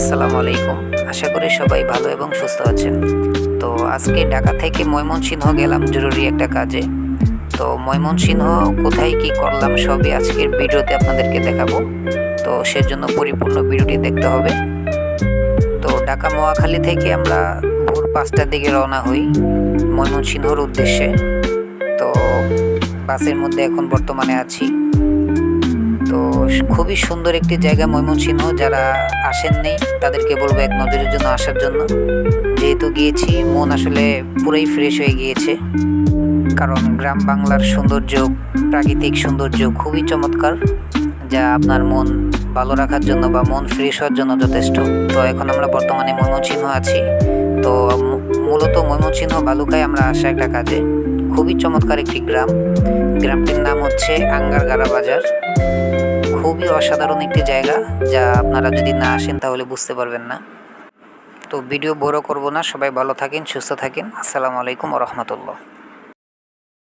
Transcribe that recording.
আসসালামু আলাইকুম। আশা করি সবাই ভালো এবং সুস্থ আছেন। তো আজকে ঢাকা থেকে ময়মনসিংহ গেলাম জরুরি একটা কাজে। তো ময়মনসিংহ কোথায় কি করলাম সবই আজকের ভিডিওতে আপনাদেরকে দেখাবো। তো সেজন্য পরিপূর্ণ ভিডিওটি দেখতে হবে। তো ঢাকা মোয়াখালী থেকে আমরা ভোর পাঁচটার দিকে রওনা হই ময়মনসিংহর উদ্দেশ্যে। তো বাসের মধ্যে এখন বর্তমানে আছি। তো খুবই সুন্দর একটি জায়গা ময়মনসিংহ, যারা আসেননি, তাদেরকে বলব এক নজরের জন্য আসার জন্য। যেহেতু গিয়েছি, মন আসলে পুরাই ফ্রেশ হয়ে গিয়েছে। কারণ গ্রাম বাংলার সৌন্দর্য, প্রাকৃতিক সৌন্দর্য খুবই চমৎকার, যা আপনার মন ভালো রাখার জন্য বা মন ফ্রেশ হওয়ার জন্য যথেষ্ট। তো এখন আমরা বর্তমানে ময়মনসিংহ আছি। তো মূলত ময়মনসিংহ বালুকায় আমরা আসা একটা কাজে। খুবই চমৎকার একটি গ্রাম। গ্রামটির নাম হচ্ছে আঙ্গারগাড়া বাজার। খুবই অসাধারণ একটি জায়গা, যা আপনারা যদি না আসেন তাহলে বুঝতে পারবেন না। তো ভিডিও বড় করব না, সবাই ভালো থাকেন, সুস্থ থাকেন। আসসালামু আলাইকুম রহমতুল্লাহ।